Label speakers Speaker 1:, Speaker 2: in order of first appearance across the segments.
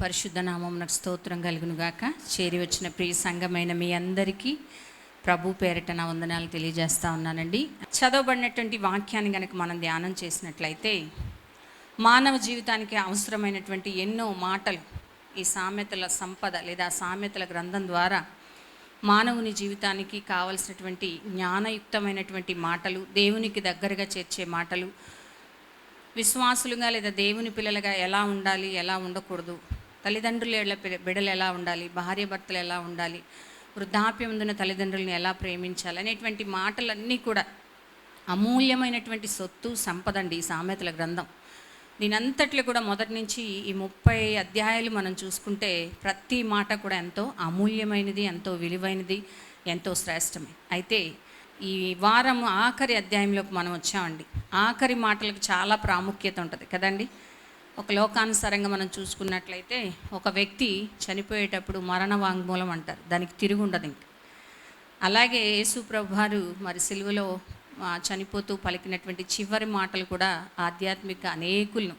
Speaker 1: పరిశుద్ధ నామమునకు స్తోత్రం కలుగును గాక చేరి వచ్చిన ప్రియ సంఘమైన మీ అందరికీ ప్రభు పేరిట నా వందనాలు తెలియజేస్తా ఉన్నానండి. చదవబడినటువంటి వాక్యాన్ని కనుక మనం ధ్యానం చేసినట్లయితే మానవ జీవితానికి అవసరమైనటువంటి ఎన్నో మాటలు ఈ సామెతల సంపద లేదా సామెతల గ్రంథం ద్వారా మానవుని జీవితానికి కావలసినటువంటి జ్ఞానయుక్తమైనటువంటి మాటలు దేవునికి దగ్గరగా చేర్చే మాటలు విశ్వాసులుగా లేదా దేవుని పిల్లలుగా ఎలా ఉండాలి ఎలా ఉండకూడదు తల్లిదండ్రులు ఎలా బిడ్డలు ఎలా ఉండాలి? భార్య భర్తలు ఎలా ఉండాలి? వృద్ధాప్యం ఉన్న తల్లిదండ్రులను ఎలా ప్రేమించాలి? అనేటువంటి మాటలన్నీ కూడా అమూల్యమైనటువంటి సొత్తు సంపద అండి ఈ సామెతల గ్రంథం. దీనంతట్లో కూడా మొదటి నుంచి ఈ ముప్పై అధ్యాయాలు మనం చూసుకుంటే ప్రతి మాట కూడా ఎంతో అమూల్యమైనది ఎంతో విలువైనది ఎంతో శ్రేష్టమే. అయితే ఈ వారం ఆఖరి అధ్యాయంలోకి మనం వచ్చామండి. ఆఖరి మాటలకు చాలా ప్రాముఖ్యత ఉంటుంది. కదండి? ఒక లోకానుసారంగా మనం చూసుకున్నట్లయితే ఒక వ్యక్తి చనిపోయేటప్పుడు మరణ వాంగ్మూలం అంటారు. దానికి తిరిగి ఉండదు ఇంక. అలాగే యేసు ప్రభువారు మరి సిలువలో చనిపోతూ పలికినటువంటి చివరి మాటలు కూడా ఆధ్యాత్మిక అనేకులను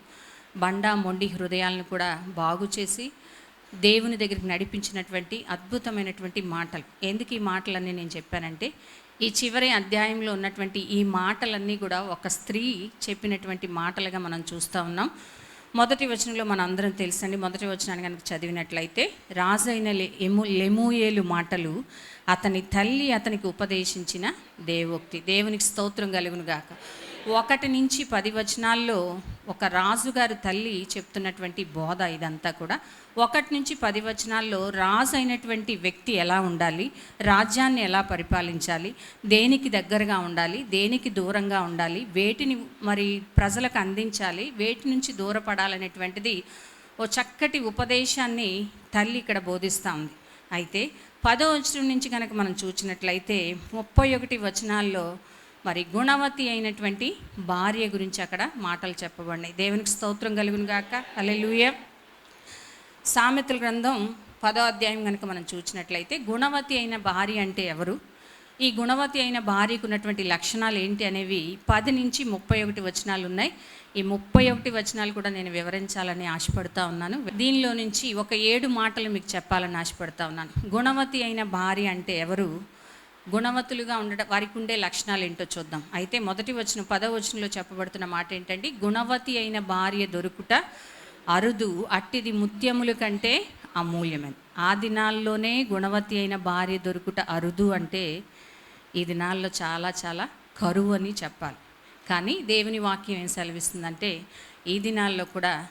Speaker 1: బండ మొండి హృదయాలను కూడా బాగు చేసి దేవుని దగ్గరికి నడిపించినటువంటి అద్భుతమైనటువంటి మాటలు. ఎందుకు ఈ మాటలన్నీ నేను చెప్పానంటే ఈ చివరి అధ్యాయంలో ఉన్నటువంటి ఈ మాటలన్నీ కూడా ఒక స్త్రీ చెప్పినటువంటి మాటలుగా మనం చూస్తూ ఉన్నాం. మొదటి వచనంలో మన అందరం తెలుసండి. మొదటి వచనాన్ని కనుక చదివినట్లయితే రాజైన లె- ఎము లెమూయేలు మాటలు అతని తల్లి అతనికి ఉపదేశించిన దేవోక్తి. దేవునికి స్తోత్రం కలుగును గాక. ఒకటి నుంచి పది వచనాల్లో ఒక రాజుగారి తల్లి చెప్తున్నటువంటి బోధ ఇదంతా కూడా. ఒకటి నుంచి పది వచనాల్లో రాజు అయినటువంటి వ్యక్తి ఎలా ఉండాలి? రాజ్యాన్ని ఎలా పరిపాలించాలి? దేనికి దగ్గరగా ఉండాలి? దేనికి దూరంగా ఉండాలి? వేటిని మరి ప్రజలకు అందించాలి? వేటి నుంచి దూరపడాలనేటువంటిది ఓ చక్కటి ఉపదేశాన్ని తల్లి ఇక్కడ బోధిస్తూ ఉంది. అయితే పదో వచనం నుంచి కనుక మనం చూసినట్లయితే ముప్పై ఒకటి వచనాల్లో మరి గుణవతి అయినటువంటి భార్య గురించి అక్కడ మాటలు చెప్పబడినాయి. దేవునికి స్తోత్రం కలుగును గాక. అల్లెలుయ సామెతల గ్రంథం పదో అధ్యాయం కనుక మనం చూసినట్లయితే గుణవతి అయిన భార్య అంటే ఎవరు? ఈ గుణవతి అయిన భార్యకు ఉన్నటువంటి లక్షణాలు ఏంటి అనేవి పది నుంచి ముప్పై ఒకటి వచనాలు ఉన్నాయి. ఈ ముప్పై ఒకటి వచనాలు కూడా నేను వివరించాలని ఆశపడుతూ ఉన్నాను. దీనిలో నుంచి ఒక ఏడు మాటలు మీకు చెప్పాలని ఆశపడుతూ ఉన్నాను. గుణవతి అయిన భార్య అంటే ఎవరు? గుణవతులుగా ఉండడం వారికి ఉండే లక్షణాలు ఏంటో చూద్దాం. అయితే మొదటి వచ్చిన పదవచనంలో చెప్పబడుతున్న మాట ఏంటంటే గుణవతి అయిన భార్య దొరుకుట అరుదు అట్టిది ముత్యముల కంటే అమూల్యమైన ఆ దినాల్లోనే గుణవతి అయిన భార్య దొరుకుట అరుదు అంటే ఈ దినాల్లో చాలా చాలా కరువు అని చెప్పాలి. కానీ దేవుని వాక్యం ఏం సెలవిస్తుందంటే ఈ దినాల్లో కూడా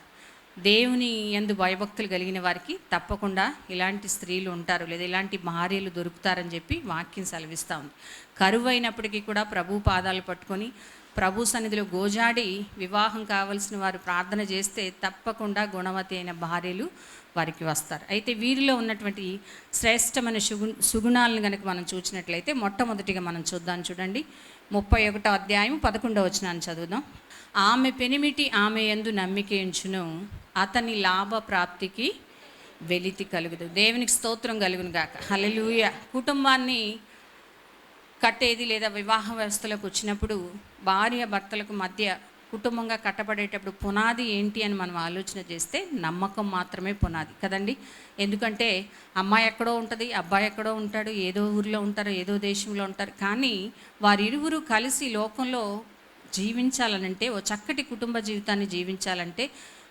Speaker 1: దేవుని ఎందు భయభక్తులు కలిగిన వారికి తప్పకుండా ఇలాంటి స్త్రీలు ఉంటారు లేదా ఇలాంటి భార్యలు దొరుకుతారని చెప్పి వాక్యం సెలవిస్తూ ఉంది. కరువు అయినప్పటికీ కూడా ప్రభు పాదాలు పట్టుకొని ప్రభు సన్నిధిలో గోజాడి వివాహం కావలసిన వారు ప్రార్థన చేస్తే తప్పకుండా గుణవతి అయిన భార్యలు వారికి వస్తారు. అయితే వీరిలో ఉన్నటువంటి శ్రేష్టమైన సుగు సుగుణాలను కనుక మనం చూసినట్లయితే మొట్టమొదటిగా మనం చూద్దాం చూడండి. ముప్పై ఒకటో అధ్యాయం పదకొండవ వచ్చినాన్ని చదువుదాం. ఆమె పెనిమిటి ఆమె ఎందు నమ్మిక ఎంచును అతని లాభ ప్రాప్తికి వెలితి కలుగుదు. దేవునికి స్తోత్రం కలుగును గాక. హలలుయ కుటుంబాన్ని కట్టేది లేదా వివాహ వ్యవస్థలోకి వచ్చినప్పుడు భార్య భర్తలకు మధ్య కుటుంబంగా కట్టబడేటప్పుడు పునాది ఏంటి అని మనం ఆలోచన చేస్తే నమ్మకం మాత్రమే పునాది. కదండి? ఎందుకంటే అమ్మాయి ఎక్కడో ఉంటుంది అబ్బాయి ఎక్కడో ఉంటాడు ఏదో ఊరిలో ఉంటారు ఏదో దేశంలో ఉంటారు. కానీ వారిరువురు కలిసి లోకంలో జీవించాలనంటే ఓ చక్కటి కుటుంబ జీవితాన్ని జీవించాలంటే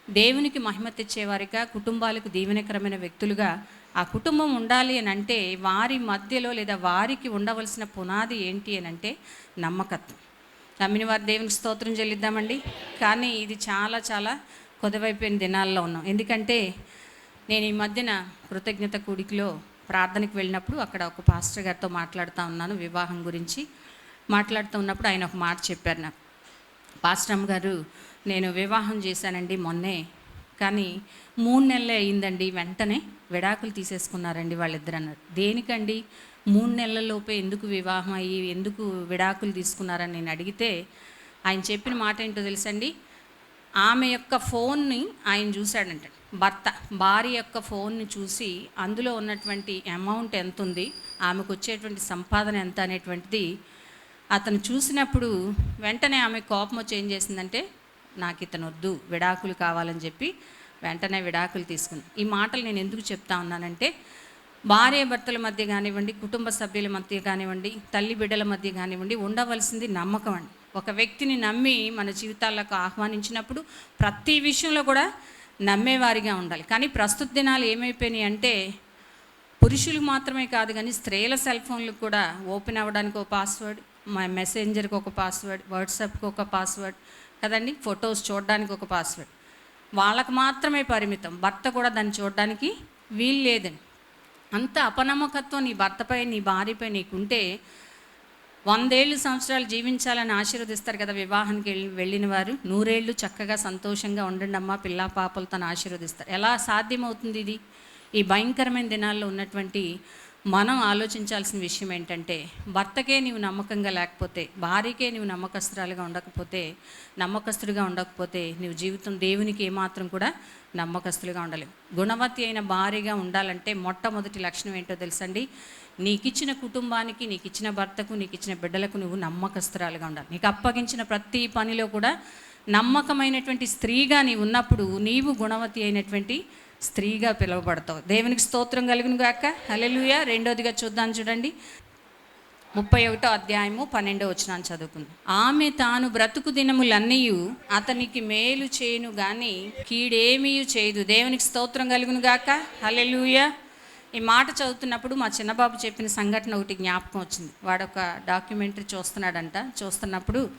Speaker 1: దేవునికి మహిమ తెచ్చేవారిగా కుటుంబాలకు దీవెనకరమైన వ్యక్తులుగా ఆ కుటుంబం ఉండాలి అని అంటే వారి మధ్యలో లేదా వారికి ఉండవలసిన పునాది ఏంటి అని అంటే నమ్మకత్వం. నమ్మిన వారి దేవునికి స్తోత్రం చెల్లిద్దామండి. కానీ ఇది చాలా చాలా కొదవైపోయిన దినాల్లో ఉన్నాం. ఎందుకంటే నేను ఈ మధ్యన కృతజ్ఞత కూడికిలో ప్రార్థనకు వెళ్ళినప్పుడు అక్కడ ఒక పాస్టర్ గారితో మాట్లాడుతూ ఉన్నాను వివాహం గురించి. మాట్లాడుతూ ఉన్నప్పుడు ఆయన ఒక మాట చెప్పారు నాకు. పాస్టమ్ గారు నేను వివాహం చేశానండి మొన్నే. కానీ మూడు నెలలే అయిందండి వెంటనే విడాకులు తీసేసుకున్నారండి వాళ్ళిద్దరు అన్నారు దేనికండి? మూడు నెలలలోపే ఎందుకు వివాహం అయ్యి ఎందుకు విడాకులు తీసుకున్నారని నేను అడిగితే ఆయన చెప్పిన మాట ఏంటో తెలుసండి? ఆమె యొక్క ఫోన్ని ఆయన చూశాడంట. భర్త భార్య యొక్క ఫోన్ని చూసి అందులో ఉన్నటువంటి అమౌంట్ ఎంత ఉంది ఆమెకు వచ్చేటువంటి సంపాదన ఎంత అనేటువంటిది అతను చూసినప్పుడు వెంటనే ఆమె కోపం వచ్చి ఏం చేసిందంటే నాకు ఇతను వద్దు విడాకులు కావాలని చెప్పి వెంటనే విడాకులు తీసుకుంది. ఈ మాటలు నేను ఎందుకు చెప్తా ఉన్నానంటే భార్య భర్తల మధ్య కానివ్వండి కుటుంబ సభ్యుల మధ్య కానివ్వండి తల్లి బిడ్డల మధ్య కానివ్వండి ఉండవలసింది నమ్మకం అండి. ఒక వ్యక్తిని నమ్మి మన జీవితాలకు ఆహ్వానించినప్పుడు ప్రతి విషయంలో కూడా నమ్మేవారిగా ఉండాలి. కానీ ప్రస్తుత దినాలు ఏమైపోయినాయి అంటే పురుషులు మాత్రమే కాదు కానీ స్త్రీల సెల్ ఫోన్లకు కూడా ఓపెన్ అవ్వడానికి ఒక పాస్వర్డ్ మా మెసెంజర్కి ఒక పాస్వర్డ్ వాట్సాప్కి ఒక పాస్వర్డ్ కదండి? ఫొటోస్ చూడడానికి ఒక పాస్వర్డ్ వాళ్ళకు మాత్రమే పరిమితం. భర్త కూడా దాన్ని చూడడానికి వీలు లేదండి. అంత అపనమ్మకత్వం నీ భర్తపై నీ భార్యపై నీకుంటే వందేళ్ళు సంవత్సరాలు జీవించాలని ఆశీర్వదిస్తారు కదా వివాహానికి వెళ్ళి వెళ్ళిన వారు? నూరేళ్ళు చక్కగా సంతోషంగా ఉండండి అమ్మా పిల్ల పాపలతో ఆశీర్వదిస్తారు. ఎలా సాధ్యమవుతుంది ఇది? ఈ భయంకరమైన దినాల్లో ఉన్నటువంటి మనం ఆలోచించాల్సిన విషయం ఏంటంటే భర్తకే నీవు నమ్మకంగా లేకపోతే భార్యకే నీవు నమ్మకస్తురాలుగా ఉండకపోతే నమ్మకస్తుడిగా ఉండకపోతే నీవు జీవితం దేవునికి ఏమాత్రం కూడా నమ్మకస్తులుగా ఉండలేవు. గుణవతి అయిన భార్యగా ఉండాలంటే మొట్టమొదటి లక్షణం ఏంటో తెలుసండి? నీకు ఇచ్చిన కుటుంబానికి నీకు ఇచ్చిన భర్తకు నీకు ఇచ్చిన బిడ్డలకు నువ్వు నమ్మకస్తురాలుగా ఉండాలి. నీకు అప్పగించిన ప్రతి పనిలో కూడా నమ్మకమైనటువంటి స్త్రీగా నీవు ఉన్నప్పుడు నీవు గుణవతి అయినటువంటి స్త్రీగా పిలువబడతావు. దేవునికి స్తోత్రం కలుగును గాక. అలెలుయ రెండోదిగా చూద్దాం చూడండి. ముప్పై ఒకటో అధ్యాయము పన్నెండో వచ్చినాను చదువుకుంది. ఆమె తాను బ్రతుకు దినములన్నీ అతనికి మేలు చేయను గాని కీడేమీ చేయదు దేవునికి స్తోత్రం కలుగును గాక. హలెలుయ ఈ మాట చదువుతున్నప్పుడు మా చిన్నబాబు చెప్పిన సంఘటన ఒకటి జ్ఞాపకం వచ్చింది. వాడు ఒక డాక్యుమెంటరీ చూస్తున్నాడంట. చూస్తున్నప్పుడు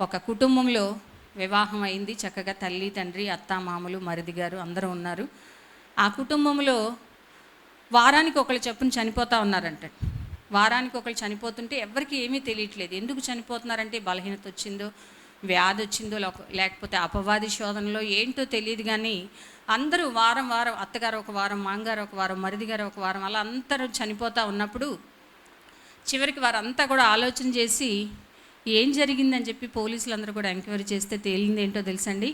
Speaker 1: ఒక కుటుంబంలో వివాహం అయింది. చక్కగా తల్లి తండ్రి అత్త మామలు మరిది గారు అందరూ ఉన్నారు. ఆ కుటుంబంలో వారానికి ఒకళ్ళు చెప్పుని చనిపోతూ ఉన్నారంట. వారానికి ఒకళ్ళు చనిపోతుంటే ఎవరికి ఏమీ తెలియట్లేదు. ఎందుకు చనిపోతున్నారంటే బలహీనత వచ్చిందో వ్యాధి వచ్చిందో లేకపోతే అపవాది శోధనలో ఏంటో తెలియదు కానీ అందరూ వారం వారం అత్తగారు ఒక వారం మాంగారు ఒక వారం మరిది గారు ఒక వారం అలా అందరూ చనిపోతూ ఉన్నప్పుడు చివరికి వారంతా కూడా ఆలోచన చేసి ఏం జరిగిందని చెప్పి పోలీసులు అందరూ కూడా ఎంక్వైరీ చేస్తే తేలింది ఏంటో తెలుసండి.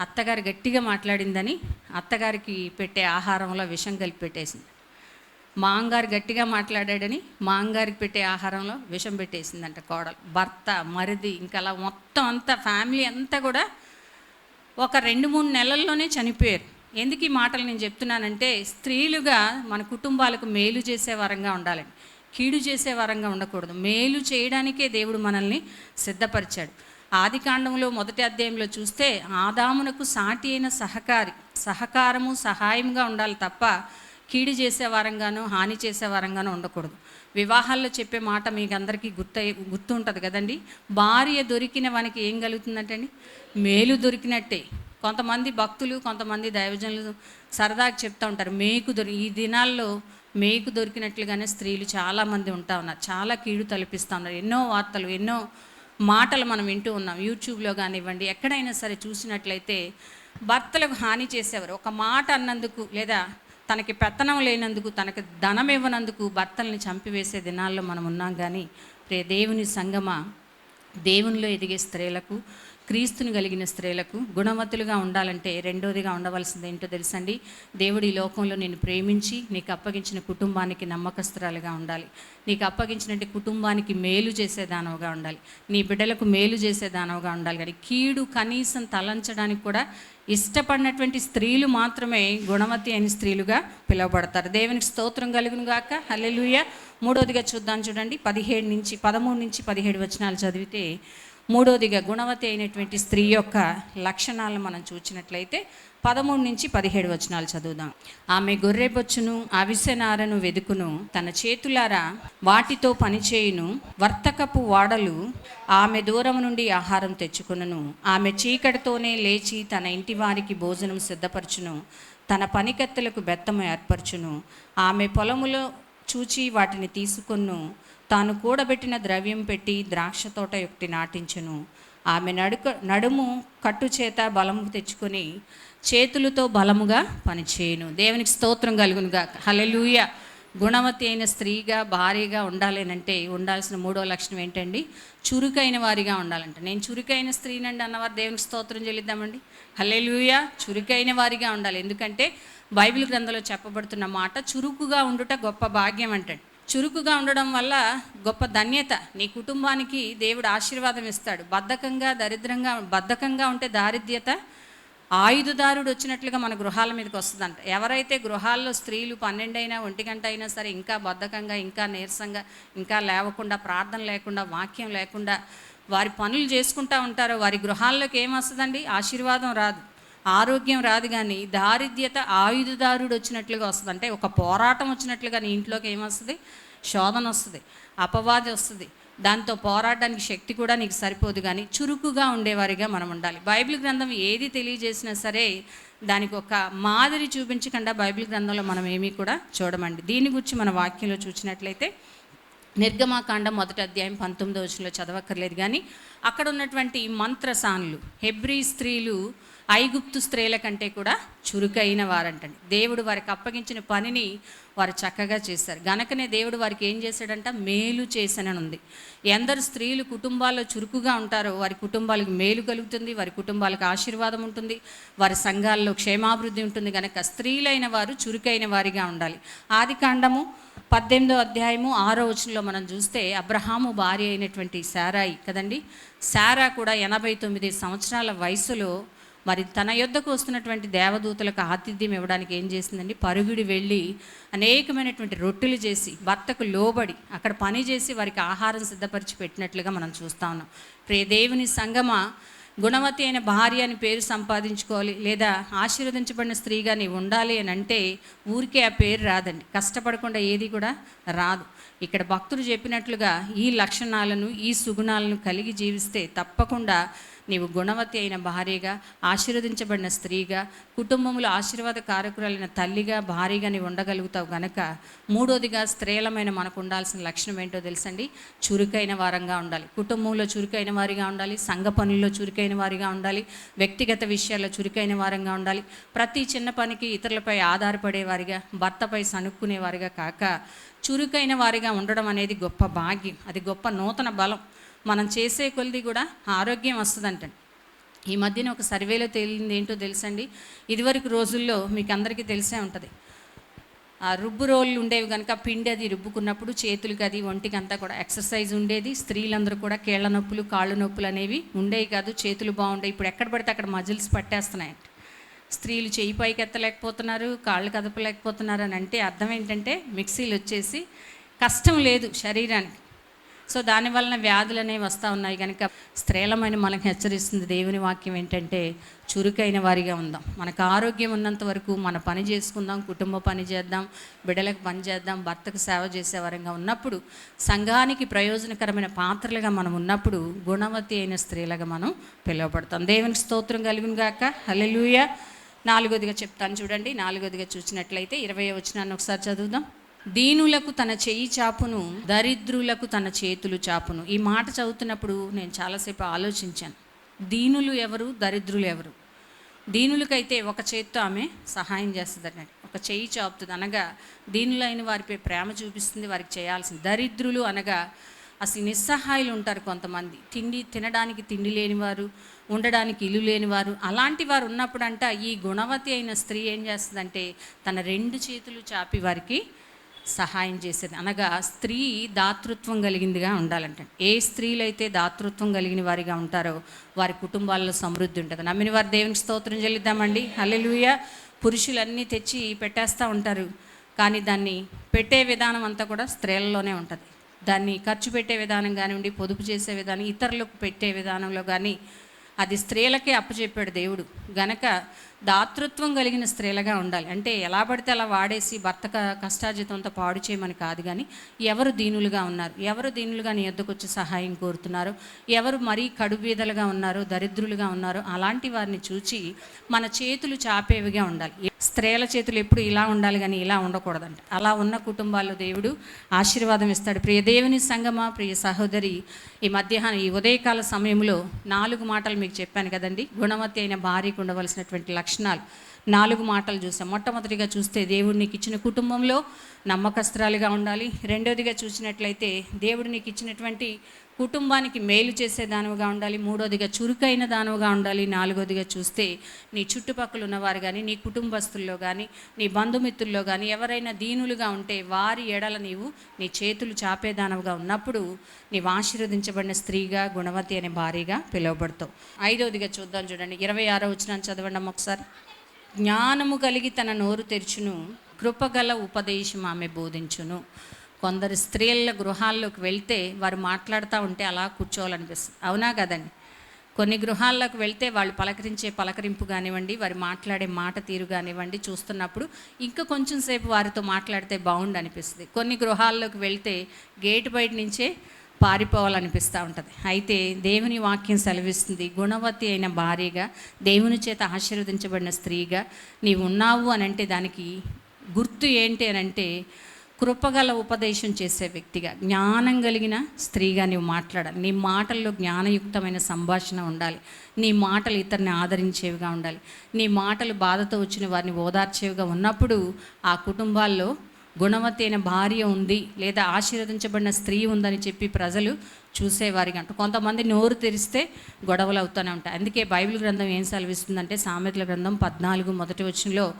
Speaker 1: అత్తగారు గట్టిగా మాట్లాడిందని అత్తగారికి పెట్టే ఆహారంలో విషం కలిపి పెట్టేసింది. మాంగారు గట్టిగా మాట్లాడాడని మాంగారికి పెట్టే ఆహారంలో విషం పెట్టేసిందంట కోడలు. భర్త మరిది ఇంకా అలా మొత్తం అంతా ఫ్యామిలీ అంతా కూడా ఒక రెండు మూడు నెలల్లోనే చనిపోయారు. ఎందుకు ఈ మాటలు నేను చెప్తున్నానంటే స్త్రీలుగా మన కుటుంబాలకు మేలు చేసే వరంగా ఉండాలండి. కీడు చేసే వరంగా ఉండకూడదు. మేలు చేయడానికే దేవుడు మనల్ని సిద్ధపరిచాడు. ఆది కాండంలో మొదటి అధ్యాయంలో చూస్తే ఆదామునకు సాటి అయిన సహకారి సహకారము సహాయంగా ఉండాలి తప్ప కీడు చేసే వరంగానో హాని చేసే వరంగానో ఉండకూడదు. వివాహాల్లో చెప్పే మాట మీకు అందరికీ గుర్తు గుర్తుంటుంది కదండి? భార్య దొరికిన వానికి ఏం కలుగుతుందంటండి మేలు దొరికినట్టే. కొంతమంది భక్తులు కొంతమంది దైవజనులు సరదాగా చెప్తూ ఉంటారు మేకు దొరి ఈ దినాల్లో మేకు దొరికినట్లుగానే స్త్రీలు చాలామంది ఉంటా ఉన్నారు చాలా కీడు తలపిస్తూ ఉన్నారు. ఎన్నో వార్తలు ఎన్నో మాటలు మనం వింటూ ఉన్నాం. యూట్యూబ్లో కానివ్వండి ఎక్కడైనా సరే చూసినట్లయితే భర్తలకు హాని చేసేవారు. ఒక మాట అన్నందుకు లేదా తనకి పెత్తనం లేనందుకు తనకి ధనం ఇవ్వనందుకు భర్తల్ని చంపివేసే దినాల్లో మనం ఉన్నాం కానీ రే దేవుని సంగమ దేవునిలో ఎదిగే స్త్రీలకు క్రీస్తుని కలిగిన స్త్రీలకు గుణవతులుగా ఉండాలంటే రెండోదిగా ఉండవలసింది ఏంటో తెలుసండి? దేవుడు ఈ లోకంలో నేను ప్రేమించి నీకు అప్పగించిన కుటుంబానికి నమ్మకస్తురాలుగా ఉండాలి. నీకు అప్పగించినట్టు కుటుంబానికి మేలు చేసే దానవుగా ఉండాలి. నీ బిడ్డలకు మేలు చేసే దానవుగా ఉండాలి. కానీ కీడు కనీసం తలంచడానికి కూడా ఇష్టపడినటువంటి స్త్రీలు మాత్రమే గుణవతి అయిన స్త్రీలుగా పిలువబడతారు. దేవునికి స్తోత్రం కలుగును గాక. హల్లెలూయ. మూడోదిగా చూద్దాం చూడండి. పదిహేడు నుంచి పదమూడు నుంచి పదిహేడు వచనాలు చదివితే మూడోదిగా గుణవతి అయినటువంటి స్త్రీ యొక్క లక్షణాలను మనం చూసినట్లయితే పదమూడు నుంచి పదిహేడు వచనాలు చదువుదాం. ఆమె గొర్రెబొచ్చును అవిసెనారను వెదుకును తన చేతులారా వాటితో పనిచేయును వర్తకపు వాడలు ఆమె దూరం నుండి ఆహారం తెచ్చుకును ఆమె చీకటితోనే లేచి తన ఇంటి వారికి భోజనం సిద్ధపరచును. తన పనికత్తెలకు బెత్తము ఏర్పరచును. ఆమె పొలములో చూచి వాటిని తీసుకొను. తాను కూడబెట్టిన ద్రవ్యం పెట్టి ద్రాక్ష తోట ఒకటి నాటించును. ఆమె నడుక నడుము కట్టు చేత బలము తెచ్చుకొని చేతులతో బలముగా పనిచేయను. దేవునికి స్తోత్రం కలుగునుగా హలలుయ గుణవతి అయిన స్త్రీగా భారీగా ఉండాలేనంటే ఉండాల్సిన మూడో లక్షణం ఏంటండి? చురుకైన వారిగా ఉండాలంట. నేను చురుకైన స్త్రీనండి అన్నవారు దేవునికి స్తోత్రం చెల్లిద్దామండి. హలెలుయ చురుకైన వారిగా ఉండాలి. ఎందుకంటే బైబిల్ గ్రంథంలో చెప్పబడుతున్న మాట చురుకుగా ఉండుట గొప్ప భాగ్యం అంటండి చురుకుగా ఉండడం వల్ల గొప్ప ధన్యత. నీ కుటుంబానికి దేవుడు ఆశీర్వాదం ఇస్తాడు. బద్ధకంగా దరిద్రంగా బద్ధకంగా ఉంటే దారిద్ర్యత ఆయుధదారుడు వచ్చినట్లుగా మన గృహాల మీదకి వస్తుందంట. ఎవరైతే గృహాల్లో స్త్రీలు పన్నెండైనా ఒంటి గంట అయినా సరే ఇంకా బద్ధకంగా ఇంకా నీరసంగా ఇంకా లేవకుండా ప్రార్థన లేకుండా వాక్యం లేకుండా వారి పనులు చేసుకుంటా ఉంటారో వారి గృహాల్లోకి ఏమొస్తుందండి? ఆశీర్వాదం రాదు. ఆరోగ్యం రాదు కానీ దారిద్ర్యత ఆయుధదారుడు వచ్చినట్లుగా వస్తుంది. అంటే ఒక పోరాటం వచ్చినట్లుగా నీ ఇంట్లోకి ఏమొస్తుంది? శోధన వస్తుంది. అపవాది వస్తుంది. దాంతో పోరాడడానికి శక్తి కూడా నీకు సరిపోదు కానీ చురుకుగా ఉండేవారిగా మనం ఉండాలి. బైబిల్ గ్రంథం ఏది తెలియజేసినా సరే దానికి ఒక మాదిరి చూపించకుండా బైబిల్ గ్రంథంలో మనం ఏమీ కూడా చూడమండి. దీని గురించి మన వాక్యంలో చూసినట్లయితే నిర్గమాకాండం మొదటి అధ్యాయం పంతొమ్మిదో వచనంలో చదవక్కర్లేదు కానీ అక్కడ ఉన్నటువంటి మంత్రసానులు హెబ్రీ స్త్రీలు ఐగుప్తు స్త్రీల కంటే కూడా చురుకైన వారంటండి. దేవుడు వారికి అప్పగించిన పనిని వారు చక్కగా చేశారు. గనకనే దేవుడు వారికి ఏం చేశాడంట? మేలు చేశానని ఉంది ఎందరు స్త్రీలు కుటుంబాల్లో చురుకుగా ఉంటారో వారి కుటుంబాలకు మేలు కలుగుతుంది వారి కుటుంబాలకు ఆశీర్వాదం ఉంటుంది వారి సంఘాల్లో క్షేమాభివృద్ధి ఉంటుంది. కనుక స్త్రీలైన వారు చురుకైన వారిగా ఉండాలి. ఆది కాండము పద్దెనిమిదో అధ్యాయము ఆరో వచనంలో మనం చూస్తే అబ్రహాము భార్య అయినటువంటి శారాయి కదండి? శారా కూడా ఎనభై తొమ్మిది సంవత్సరాల వయసులో మరి తన యొద్దకు వస్తున్నటువంటి దేవదూతలకు ఆతిథ్యం ఇవ్వడానికి ఏం చేసిందండి? పరుగుడి వెళ్ళి అనేకమైనటువంటి రొట్టెలు చేసి భర్తకు లోబడి అక్కడ పని చేసి వారికి ఆహారం సిద్ధపరిచి పెట్టినట్లుగా మనం చూస్తా ఉన్నాం. ప్రియ దేవుని సంగమ గుణవతి అయిన భార్య అని పేరు సంపాదించుకోవాలి లేదా ఆశీర్వదించబడిన స్త్రీగా నీవు ఉండాలి అని అంటే ఊరికే ఆ పేరు రాదండి. కష్టపడకుండా ఏది కూడా రాదు. ఇక్కడ భక్తుడు చెప్పినట్లుగా ఈ లక్షణాలను ఈ సుగుణాలను కలిగి జీవిస్తే తప్పకుండా నీవు గుణవతి అయిన భార్యగా ఆశీర్వదించబడిన స్త్రీగా కుటుంబంలో ఆశీర్వాద కారకురాలైన తల్లిగా భార్యగా నీవు ఉండగలుగుతావు గనక మూడోదిగా స్త్రీలమైన మనకు ఉండాల్సిన లక్షణం ఏంటో తెలుసండి? చురుకైన వారంగా ఉండాలి. కుటుంబంలో చురుకైన వారిగా ఉండాలి. సంఘ పనుల్లో చురుకైన వారిగా ఉండాలి. వ్యక్తిగత విషయాల్లో చురుకైన వారంగా ఉండాలి. ప్రతి చిన్న పనికి ఇతరులపై ఆధారపడేవారిగా భర్తపై సనుక్కునేవారిగా కాక చురుకైన వారిగా ఉండడం అనేది గొప్ప భాగ్యం. అది గొప్ప నూతన బలం. మనం చేసే కొలిది కూడా ఆరోగ్యం వస్తుందంటండి. ఈ మధ్యన ఒక సర్వేలో తేలింది ఏంటో తెలుసండి? ఇదివరకు రోజుల్లో మీకు అందరికీ తెలిసే ఉంటుంది. ఆ రుబ్బు రోళ్ళు ఉండేవి కనుక పిండి అది రుబ్బుకున్నప్పుడు చేతులకి అది ఒంటికి అంతా కూడా ఎక్సర్సైజ్ ఉండేది. స్త్రీలందరూ కూడా కేళ్ళ నొప్పులు కాళ్ళు నొప్పులు అనేవి ఉండేవి కాదు. చేతులు బాగుండేవి. ఇప్పుడు ఎక్కడ పడితే అక్కడ మజిల్స్ పట్టేస్తున్నాయంట. స్త్రీలు చేయి పైకి ఎత్తలేకపోతున్నారు కాళ్ళు కదపలేకపోతున్నారు అని అంటే అర్థం ఏంటంటే మిక్సీలు వచ్చేసి కష్టం లేదు శరీరానికి. సో దానివలన వ్యాధులు అనేవి వస్తూ ఉన్నాయి. కనుక స్త్రీలమైన మనకు హెచ్చరిస్తుంది దేవుని వాక్యం ఏంటంటే చురుకైన వారిగా ఉందాం. మనకు ఆరోగ్యం ఉన్నంత వరకు మన పని చేసుకుందాం కుటుంబ పని చేద్దాం బిడ్డలకు పని చేద్దాం భర్తకు సేవ చేసే వారంగా ఉన్నప్పుడు సంఘానికి ప్రయోజనకరమైన పాత్రలుగా మనం ఉన్నప్పుడు గుణవతి అయిన స్త్రీలుగా మనం పిలువబడతాం. దేవునికి స్తోత్రం కలుగును గాక. హల్లెలూయా. నాలుగోదిగా చెప్తాను చూడండి. నాలుగోదిగా చూసినట్లయితే ఇరవై వచ్చినాన్ని ఒకసారి చదువుదాం. దీనులకు తన చెయ్యి చాపును దరిద్రులకు తన చేతులు చాపును. ఈ మాట చదువుతున్నప్పుడు నేను చాలాసేపు ఆలోచించాను. దీనులు ఎవరు? దరిద్రులు ఎవరు? దీనులకైతే ఒక చేత్తో ఆమె సహాయం చేస్తుంది అన్నట్టు ఒక చెయ్యి చాపుతుంది అనగా దీనులైన వారిపై ప్రేమ చూపిస్తుంది వారికి చేయాల్సింది. దరిద్రులు అనగా అసలు నిస్సహాయులు ఉంటారు కొంతమంది. తిండి తినడానికి తిండి లేనివారు ఉండడానికి ఇల్లు లేనివారు. అలాంటి వారు ఉన్నప్పుడంట ఈ గుణవతి అయిన స్త్రీ ఏం చేస్తుందంటే తన రెండు చేతులు చాపి వారికి సహాయం చేసేది. అనగా స్త్రీ దాతృత్వం కలిగిందిగా ఉండాలంట. ఏ స్త్రీలు అయితే దాతృత్వం కలిగిన వారిగా ఉంటారో వారి కుటుంబాల్లో సమృద్ధి ఉంటుంది. నమ్మిన వారి దేవునికి స్తోత్రం చెల్లిద్దామండి. అల్లెలుయ పురుషులన్నీ తెచ్చి పెట్టేస్తూ ఉంటారు. కానీ దాన్ని పెట్టే విధానం అంతా కూడా స్త్రీలలోనే ఉంటుంది. దాన్ని ఖర్చు పెట్టే విధానం కానివ్వండి పొదుపు చేసే విధానం ఇతరులకు పెట్టే విధానంలో కానీ అది స్త్రీలకే అప్పచెప్పాడు దేవుడు. గనక దాతృత్వం కలిగిన స్త్రీలుగా ఉండాలి. అంటే ఎలా పడితే అలా వాడేసి భర్త కష్టార్జితంతో పాడు చేయమని కాదు కానీ ఎవరు దీనులుగా ఉన్నారు? ఎవరు దీనులుగా నీ ఎద్దకు వచ్చి సహాయం కోరుతున్నారు? ఎవరు మరీ కడుబీదలుగా ఉన్నారో? దరిద్రులుగా ఉన్నారో? అలాంటి వారిని చూచి మన చేతులు చాపేవిగా ఉండాలి. స్త్రీల చేతులు ఎప్పుడు ఇలా ఉండాలి కానీ ఇలా ఉండకూడదంట. అలా ఉన్న కుటుంబాల్లో దేవుడు ఆశీర్వాదం ఇస్తాడు. ప్రియ దేవుని సంగమా ప్రియ సహోదరి ఈ మధ్యాహ్నం ఈ ఉదయకాల సమయంలో నాలుగు మాటలు మీకు చెప్పాను కదండి. గుణవతి అయిన భార్యకు ఉండవలసినటువంటి లక్షణాలు నాలుగు మాటలు చూసాం. మొట్టమొదటిగా చూస్తే దేవుడు నీకు ఇచ్చిన కుటుంబంలో నమ్మకస్త్రాలుగా ఉండాలి. రెండోదిగా చూసినట్లయితే దేవుడు నీకు ఇచ్చినటువంటి కుటుంబానికి మేలు చేసే దానవుగా ఉండాలి మూడోదిగా చురుకైన దానవుగా ఉండాలి నాలుగోదిగా చూస్తే నీ చుట్టుపక్కల ఉన్నవారు కానీ నీ కుటుంబస్తుల్లో కానీ నీ బంధుమిత్రుల్లో కానీ ఎవరైనా దీనులుగా ఉంటే వారి ఎడల నీవు నీ చేతులు చాపేదానవుగా ఉన్నప్పుడు నీవు ఆశీర్వదించబడిన స్త్రీగా గుణవతి అనే భారీగా పిలువబడతావు. ఐదోదిగా చూద్దాం చూడండి. ఇరవై ఆరో వచ్చిన చదవండి ఒకసారి. జ్ఞానము కలిగి తన నోరు తెరుచును కృపగల ఉపదేశం ఆమె బోధించును. కొందరు స్త్రీల గృహాల్లోకి వెళ్తే వారు మాట్లాడుతూ ఉంటే అలా కూర్చోవాలనిపిస్తుంది. అవునా కదండి? కొన్ని గృహాల్లోకి వెళ్తే వాళ్ళు పలకరించే పలకరింపు కానివ్వండి వారు మాట్లాడే మాట తీరు కానివ్వండి చూస్తున్నప్పుడు ఇంకా కొంచెం సేపు వారితో మాట్లాడితే బాగుండు అనిపిస్తుంది కొన్ని గృహాల్లోకి వెళ్తే గేటు బయట నుంచే పారిపోవాలనిపిస్తూ ఉంటుంది. అయితే దేవుని వాక్యం సెలవిస్తుంది గుణవతి అయిన భార్యగా దేవుని చేత ఆశీర్వదించబడిన స్త్రీగా నీవు ఉన్నావు అని అంటే దానికి గుర్తు ఏంటి అని అంటే కృపగల ఉపదేశం చేసే వ్యక్తిగా జ్ఞానం కలిగిన స్త్రీగా నీవు మాట్లాడాలి. నీ మాటల్లో జ్ఞానయుక్తమైన సంభాషణ ఉండాలి. నీ మాటలు ఇతరుని ఆదరించేవిగా ఉండాలి. నీ మాటలు బాధతో వచ్చిన వారిని ఓదార్చేవిగా ఉన్నప్పుడు ఆ కుటుంబాల్లో గుణవతి అయిన భార్య ఉంది లేదా ఆశీర్వదించబడిన స్త్రీ ఉందని చెప్పి ప్రజలు చూసేవారిగా అంట కొంతమంది నోరు తెరిస్తే గొడవలు అవుతూనే ఉంటాయి. అందుకే బైబిల్ గ్రంథం ఏం సెలవిస్తుందంటే సామెతల గ్రంథం పద్నాలుగు మొదటి వచనంలో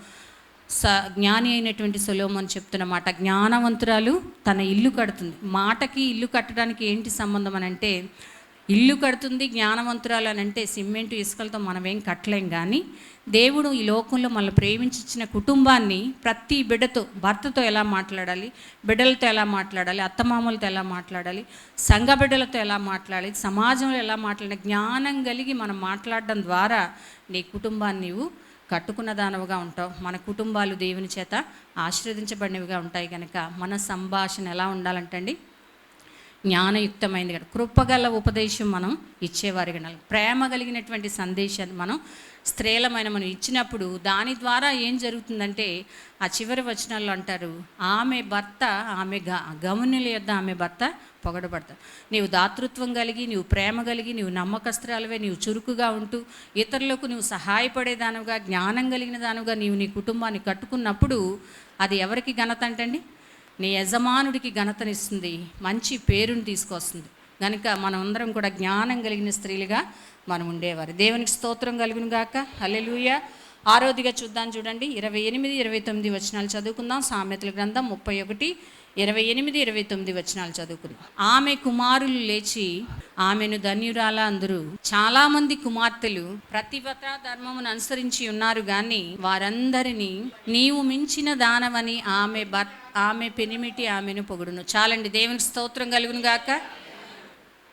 Speaker 1: స జ్ఞాని అయినటువంటి సొలోమోన్ చెప్తున్న మాట జ్ఞానవంతురాలు తన ఇల్లు కడుతుంది. మాటకి ఇల్లు కట్టడానికి ఏంటి సంబంధం అని అంటే ఇల్లు కడుతుంది జ్ఞానవంతురాలు అని అంటే సిమెంటు ఇసుకలతో మనమేం కట్టలేం కానీ దేవుడు ఈ లోకంలో మనల్ని ప్రేమించిన కుటుంబాన్ని ప్రతి బిడ్డతో భర్తతో ఎలా మాట్లాడాలి బిడ్డలతో ఎలా మాట్లాడాలి అత్తమామలతో ఎలా మాట్లాడాలి సంఘ బిడ్డలతో ఎలా మాట్లాడాలి సమాజంలో ఎలా మాట్లాడాలి జ్ఞానం కలిగి మనం మాట్లాడడం ద్వారా నీ కుటుంబాన్ని నీవు కట్టుకున్న దానవుగా ఉంటావు. మన కుటుంబాలు దేవుని చేత ఆశీర్వదించబడినవిగా ఉంటాయి కనుక మన సంభాషణ ఎలా ఉండాలంటండి? జ్ఞానయుక్తమైంది కదా. కృపగల ఉపదేశం మనం ఇచ్చేవారు కనాలి ప్రేమ కలిగినటువంటి సందేశాన్ని మనం స్త్రీలమైన మనం ఇచ్చినప్పుడు దాని ద్వారా ఏం జరుగుతుందంటే ఆ చివరి వచనాల్లో అంటారు ఆమె భర్త ఆమె గ గమనుల యొద్ద ఆమె భర్త పొగడబడతారు. నీవు దాతృత్వం కలిగి నీవు ప్రేమ కలిగి నీవు నమ్మకస్త్రాలవే నీవు చురుకుగా ఉంటూ ఇతరులకు నువ్వు సహాయపడేదానుగా జ్ఞానం కలిగిన దానుగా నీవు నీ కుటుంబాన్ని కట్టుకున్నప్పుడు అది ఎవరికి ఘనత అంటండి? నీ యజమానుడికి ఘనతనిస్తుంది. మంచి పేరుని తీసుకొస్తుంది. కనుక మనం అందరం కూడా జ్ఞానం కలిగిన స్త్రీలుగా మనం ఉండేవారు. దేవునికి స్తోత్రం కలుగును గాక హలెలుయ ఆరోదిగా చూద్దాం చూడండి. ఇరవై ఎనిమిది ఇరవై తొమ్మిది వచనాలు చదువుకుందాం. సామెతల గ్రంథం ముప్పై ఒకటి ఇరవై ఎనిమిది ఇరవై తొమ్మిది వచనాలు చదువుకుందాం. ఆమె కుమారులు లేచి ఆమెను ధన్యురాల అందరూ చాలామంది కుమార్తెలు ప్రతిభత ధర్మమును అనుసరించి ఉన్నారు కానీ వారందరినీ నీవు మించిన దానవని ఆమె భర్త ఆమె పెనిమిటి ఆమెను పొగుడును. చాలండి. దేవునికి స్తోత్రం కలుగును గాక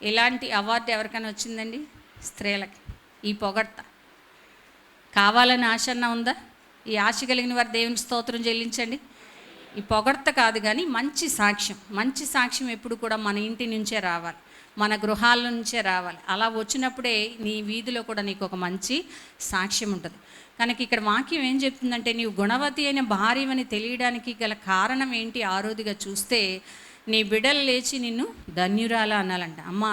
Speaker 1: ఇలాంటి అవార్డు ఎవరికైనా వచ్చిందండి? స్త్రీలకి. ఈ పొగడ్త. కావాలని ఆశ అన్న ఉందా? ఈ ఆశ కలిగిన వారు దేవుని స్తోత్రం చెల్లించండి. ఈ పొగడ్త కాదు కానీ మంచి సాక్ష్యం. మంచి సాక్ష్యం ఎప్పుడు కూడా మన ఇంటి నుంచే రావాలి. మన గృహాల నుంచే రావాలి. అలా వచ్చినప్పుడే నీ వీధిలో కూడా నీకు ఒక మంచి సాక్ష్యం ఉంటుంది. కనుక ఇక్కడ వాక్యం ఏం చెప్తుందంటే నీవు గుణవతి అయిన భార్యవని తెలియడానికి గల కారణం ఏంటి? ఆరోదిగా చూస్తే నీ బిడ్డలు లేచి నిన్ను ధన్యురాల అనాలంట. అమ్మ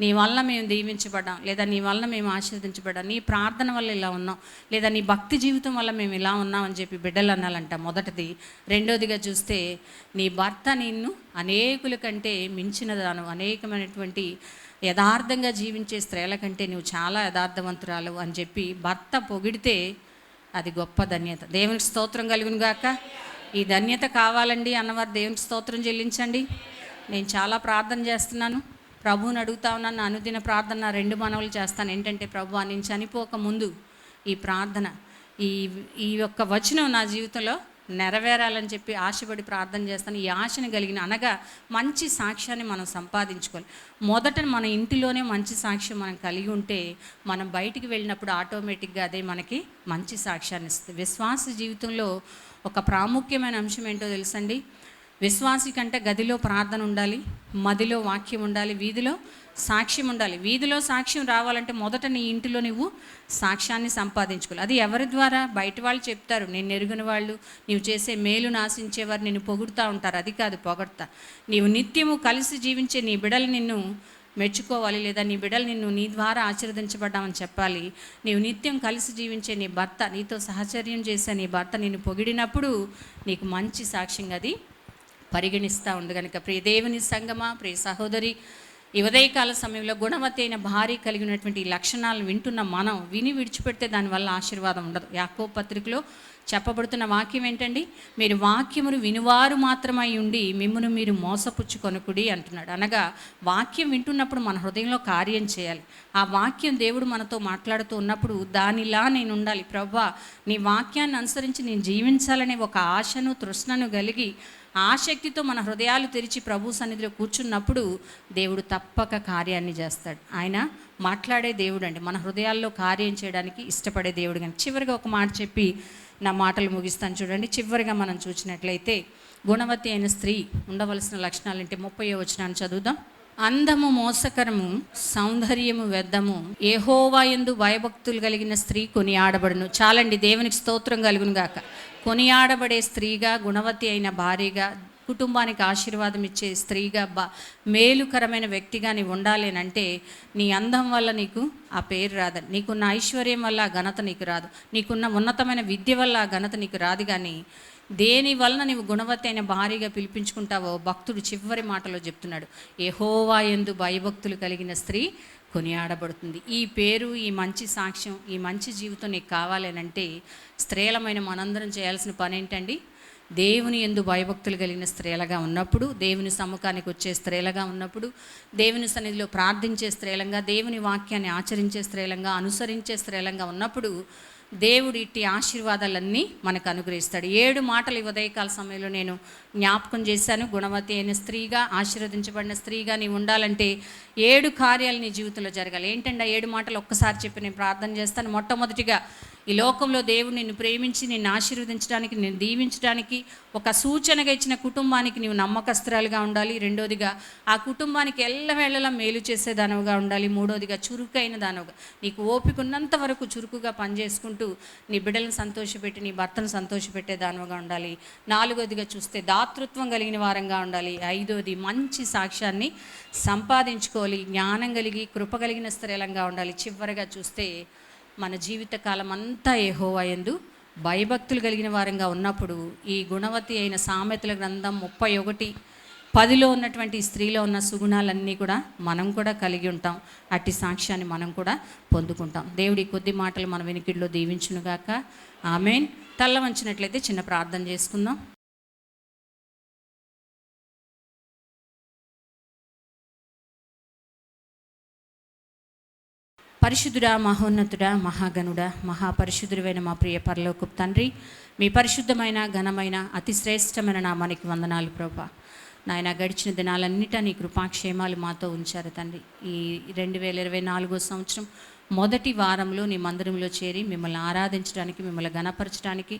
Speaker 1: నీ వల్ల మేము దీవించబడ్డాం లేదా నీ వల్ల మేము ఆశీర్వదించబడ్డాం నీ ప్రార్థన వల్ల ఇలా ఉన్నాం లేదా నీ భక్తి జీవితం వల్ల మేము ఇలా ఉన్నాం అని చెప్పి బిడ్డలు అనాలంట. మొదటిది. రెండోదిగా చూస్తే నీ భర్త నిన్ను అనేకుల కంటే మించిన దాను అనేకమైనటువంటి యథార్థంగా జీవించే స్త్రీల కంటే నువ్వు చాలా యథార్థవంతురాలు అని చెప్పి భర్త పొగిడితే అది గొప్ప ధన్యత. దేవునికి స్తోత్రం కలుగును గాక ఈ ధన్యత కావాలండి అన్నవారు దేవుని స్తోత్రం చెల్లించండి. నేను చాలా ప్రార్థన చేస్తున్నాను. ప్రభువుని అడుగుతా ఉన్నాను అనుదిన ప్రార్థన రెండు మనవులు చేస్తాను. ఏంటంటే ప్రభు నేను చనిపోక ముందు ఈ ప్రార్థన ఈ ఈ యొక్క వచనం నా జీవితంలో నెరవేరాలని చెప్పి ఆశపడి ప్రార్థన చేస్తాను. ఈ ఆశను కలిగిన అనగా మంచి సాక్ష్యాన్ని మనం సంపాదించుకోవాలి. మొదట మన ఇంటిలోనే మంచి సాక్ష్యం మనం కలిగి ఉంటే మనం బయటికి వెళ్ళినప్పుడు ఆటోమేటిక్గా అదే మనకి మంచి సాక్ష్యాన్ని ఇస్తుంది. విశ్వాస జీవితంలో ఒక ప్రాముఖ్యమైన అంశం ఏంటో తెలుసండి? విశ్వాసి కంటే గదిలో ప్రార్థన ఉండాలి మదిలో వాక్యం ఉండాలి వీధిలో సాక్ష్యం ఉండాలి. వీధిలో సాక్ష్యం రావాలంటే మొదట నీ ఇంటిలో నువ్వు సాక్ష్యాన్ని సంపాదించుకోవాలి. అది ఎవరి ద్వారా? బయట వాళ్ళు చెప్తారు నేను ఎరుగిన వాళ్ళు నీవు చేసే మేలు నాశించేవారు నిన్ను పొగుడుతూ ఉంటారు. అది కాదు పొగడతా. నీవు నిత్యము కలిసి జీవించే నీ బిడలు నిన్ను మెచ్చుకోవాలి లేదా నీ బిడ్డలు నిన్ను నీ ద్వారా ఆశీర్వదించబడ్డామని చెప్పాలి. నీవు నిత్యం కలిసి జీవించే నీ భర్త నీతో సహచర్యం చేసే నీ భర్త నిన్ను పొగిడినప్పుడు నీకు మంచి సాక్ష్యంగా అది పరిగణిస్తూ ఉంది కనుక ప్రియ దేవుని సంగమా ప్రియ సహోదరి ఈ ఉదయకాల సమయంలో గుణవతి అయిన భార్య కలిగినటువంటి లక్షణాలు లక్షణాలను వింటున్న మనం విని విడిచిపెడితే దానివల్ల ఆశీర్వాదం ఉండదు. యాకో పత్రికలో చెప్పబడుతున్న వాక్యం ఏంటండి? మీరు వాక్యమును వినువారు మాత్రమై ఉండి మిమ్మల్ని మీరు మోసపుచ్చుకొనుకుడి అంటున్నాడు. అనగా వాక్యం వింటున్నప్పుడు మన హృదయంలో కార్యం చేయాలి. ఆ వాక్యం దేవుడు మనతో మాట్లాడుతూ ఉన్నప్పుడు దానిలా నేను ఉండాలి. ప్రభా నీ వాక్యాన్ని అనుసరించి నేను జీవించాలనే ఒక ఆశను తృష్ణను కలిగి ఆసక్తితో మన హృదయాలు తెరిచి ప్రభు సన్నిధిలో కూర్చున్నప్పుడు దేవుడు తప్పక కార్యాన్ని చేస్తాడు. ఆయన మాట్లాడే దేవుడు అండి. మన హృదయాల్లో కార్యం చేయడానికి ఇష్టపడే దేవుడు కానీ చివరిగా ఒక మాట చెప్పి నా మాటలు ముగిస్తాను చూడండి. చివరిగా మనం చూసినట్లయితే గుణవతి అయిన స్త్రీ ఉండవలసిన లక్షణాలు అంటే ముప్పై వచనాన్ని చదువుదాం. అందము మోసకరము సౌందర్యము వ్యర్థము ఏహోవా ఎందు భయభక్తులు కలిగిన స్త్రీ కొనియాడబడును. చాలండి దేవునికి స్తోత్రం కలుగును గాక. కొనియాడబడే స్త్రీగా గుణవతి అయిన భార్యగా కుటుంబానికి ఆశీర్వాదం ఇచ్చే స్త్రీగా బా మేలుకరమైన వ్యక్తిగా నీవు ఉండాలేనంటే నీ అందం వల్ల నీకు ఆ పేరు రాదు. నీకున్న ఐశ్వర్యం వల్ల ఆ ఘనత నీకు రాదు. నీకున్న ఉన్నతమైన విద్య వల్ల ఆ ఘనత నీకు రాదు కానీ దేని వలన నీవు గుణవతి అయిన భార్యగా పిలిపించుకుంటావో భక్తుడు చివరి మాటలో చెప్తున్నాడు. ఏహోవా ఎందు భయభక్తులు కలిగిన స్త్రీ కొనియాడబడుతుంది. ఈ పేరు ఈ మంచి సాక్ష్యం ఈ మంచి జీవితం నీకు కావాలనంటే స్త్రీలమైన మనందరం చేయాల్సిన పని ఏంటండి దేవుని ఎందు భయభక్తులు కలిగిన స్త్రీలుగా ఉన్నప్పుడు దేవుని సముఖానికి వచ్చే స్త్రీలుగా ఉన్నప్పుడు దేవుని సన్నిధిలో ప్రార్థించే స్త్రీలంగా దేవుని వాక్యాన్ని ఆచరించే స్త్రీలంగా అనుసరించే స్త్రీలంగా ఉన్నప్పుడు దేవుడు ఇట్టి ఆశీర్వాదాలన్నీ మనకు అనుగ్రహిస్తాడు. ఏడు మాటలు ఉదయకాల సమయంలో నేను జ్ఞాపకం చేశాను. గుణవతి అయిన స్త్రీగా ఆశీర్వదించబడిన స్త్రీగా నీవు ఉండాలంటే ఏడు కార్యాలు నీ జీవితంలో జరగాలి. ఏంటంటే ఆ ఏడు మాటలు? ఒక్కసారి చెప్పి నేను ప్రార్థన చేస్తాను. మొట్టమొదటిగా ఈ లోకంలో దేవుడు నిన్ను ప్రేమించి నిన్ను ఆశీర్వదించడానికి నేను దీవించడానికి ఒక సూచనగా ఇచ్చిన కుటుంబానికి నీవు నమ్మకస్తురాలుగా ఉండాలి. రెండోదిగా ఆ కుటుంబానికి ఎల్లవేళలా మేలు చేసే దానవుగా ఉండాలి. మూడోదిగా చురుకైన దానవుగా. నీకు ఓపిక ఉన్నంత వరకు చురుకుగా పనిచేసుకుంటూ నీ బిడ్డలను సంతోషపెట్టి నీ భర్తను సంతోషపెట్టే దానవుగా ఉండాలి. నాలుగోదిగా చూస్తే దాతృత్వం కలిగిన వారంగా ఉండాలి. ఐదోది మంచి సాక్ష్యాన్ని సంపాదించుకోవాలి. జ్ఞానం కలిగి కృప కలిగిన స్త్రీలంగా ఉండాలి. చివరిగా చూస్తే మన జీవితకాలం అంతా ఏహోవా ఎందు భయభక్తులు కలిగిన వారంగా ఉన్నప్పుడు ఈ గుణవతి అయిన సామెతల గ్రంథం ముప్పై ఒకటి పదిలో ఉన్నటువంటి స్త్రీలో ఉన్న సుగుణాలన్నీ కూడా మనం కూడా కలిగి ఉంటాం. అట్టి సాక్ష్యాన్ని మనం కూడా పొందుకుంటాం. దేవుడి కొద్ది మాటలు మన వెనుకిడిలో దీవించునుగాక. ఆమెన్. తల్ల వంచినట్లయితే చిన్న ప్రార్థన చేసుకుందాం. పరిశుద్ధుడా మహోన్నతుడా మహాగణుడా మహాపరిశుద్ధుడైన మా ప్రియ పరలోకు తండ్రి మీ పరిశుద్ధమైన ఘనమైన అతి శ్రేష్టమైన నామానికి వందనాలు ప్రభా. నాయన గడిచిన దినాలన్నిటా నీ కృపాక్షేమాలు మాతో ఉంచారు తండ్రి. ఈ రెండు వేల ఇరవై నాలుగో సంవత్సరం మొదటి వారంలో నీ మందిరంలో చేరి మిమ్మల్ని ఆరాధించడానికి మిమ్మల్ని గణపరచడానికి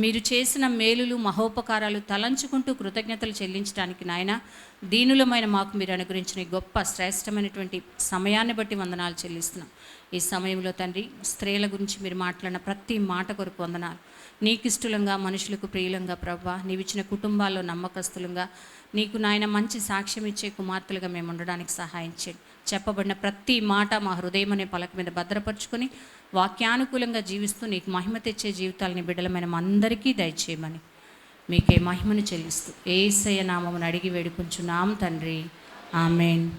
Speaker 1: మీరు చేసిన మేలులు మహోపకారాలు తలంచుకుంటూ కృతజ్ఞతలు చెల్లించడానికి నాయన దీనులమైన మాకు మీరు అనుగ్రహించిన గొప్ప శ్రేష్టమైనటువంటి సమయాన్ని బట్టి వందనాలు చెల్లిస్తున్నాం. ఈ సమయంలో తండ్రి స్త్రీల గురించి మీరు మాట్లాడిన ప్రతి మాట కొరకు వందనాలు. నీకు ఇష్టలంగా మనుషులకు ప్రియులంగా ప్రభా నీవిచ్చిన కుటుంబాల్లో నమ్మకస్తులంగా నీకు నాయన మంచి సాక్ష్యం ఇచ్చే కుమార్తెలుగా మేము ఉండడానికి సహాయం చేయండి. చెప్పబడిన ప్రతి మాట మా హృదయం అనే పలక మీద భద్రపరుచుకొని వాక్యానుకూలంగా జీవిస్తూ నీకు మహిమ తెచ్చే జీవితాలని బిడ్డలమైన అందరికీ దయచేయమని మీకే మహిమను చెల్లిస్తూ ఏసయ్య నామమును అడిగి వేడుకుంటున్నాం తండ్రి. ఆమెన్.